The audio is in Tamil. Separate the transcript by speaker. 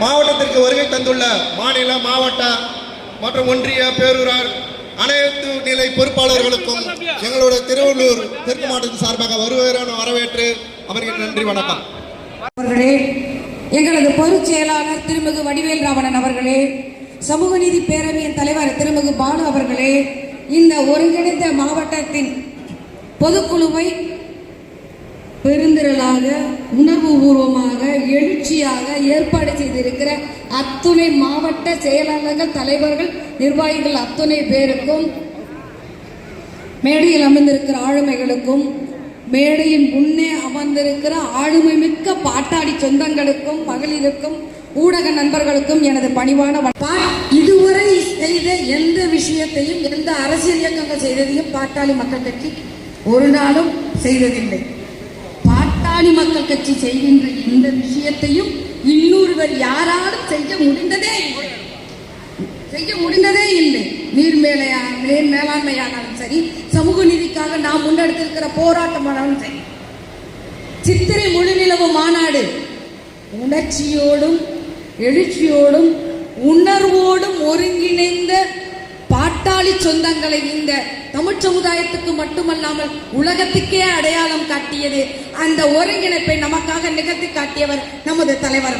Speaker 1: மாவட்டத்திற்கு வருகை தந்துள்ள மாநில மாவட்ட மற்றும் ஒன்றிய பேரூரார் அனைத்து நிலை பொறுப்பாளர்களுக்கும் எங்களுடைய திருவள்ளூர் தெற்கு மாவட்டத்தின் சார்பாக வருவதற்கான வரவேற்று அவருக்கு நன்றி வணக்கம்.
Speaker 2: அவர்களே எங்களது பொதுச் செயலாளர் திருமிகு வடிவேல் ராவணன் அவர்களே சமூக நீதி பேரவையின் தலைவர் திருமிகு பாலு அவர்களே இந்த ஒருங்கிணைந்த மாவட்டத்தின் பொதுக்குழுவை பெருந்திரளாக உணர்வு பூர்வமாக எழுச்சியாக ஏற்பாடு செய்திருக்கிற அத்துணை மாவட்ட செயலாளர்கள் தலைவர்கள் நிர்வாகிகள் அத்துணை பேருக்கும் மேடையில் அமர்ந்திருக்கிற ஆளுமைகளுக்கும் மேடையின் முன்னே அமர்ந்திருக்கிற ஆளுமை மிக்க பாட்டாளி சொந்தங்களுக்கும் மகளிருக்கும் ஊடக நண்பர்களுக்கும் எனது பணிவான இதுவரை செய்த எந்த விஷயத்தையும் எந்த அரசியல் இயக்கங்கள் செய்ததையும் பாட்டாளி மக்கள் கட்சி ஒரு நாளும் செய்ததில்லை. பாட்டாளி மக்கள் கட்சி செய்கின்ற இந்த விஷயத்தையும் இன்னொருவர் யாராலும் செய்ய முடிந்ததே செய்ய முடிந்ததே இல்லை. நீர் மேலையா நீர் மேலாண்மையானாலும் சரி சமூக நீதிக்காக நாம் முன்னெடுத்திருக்கிற போராட்டமானாலும் சரி சித்திரை முழுநிலவு மாநாடு உணர்ச்சியோடும் எழுச்சியோடும் உணர்வோடும் ஒருங்கிணைந்த பாட்டாளி சொந்தங்களை இந்த தமிழ் சமுதாயத்துக்கு மட்டுமல்லாமல் உலகத்துக்கே அடையாளம் காட்டியது அந்த ஒருங்கிணைப்பை நமக்காக நிகழ்த்தி காட்டியவர் நமது தலைவர்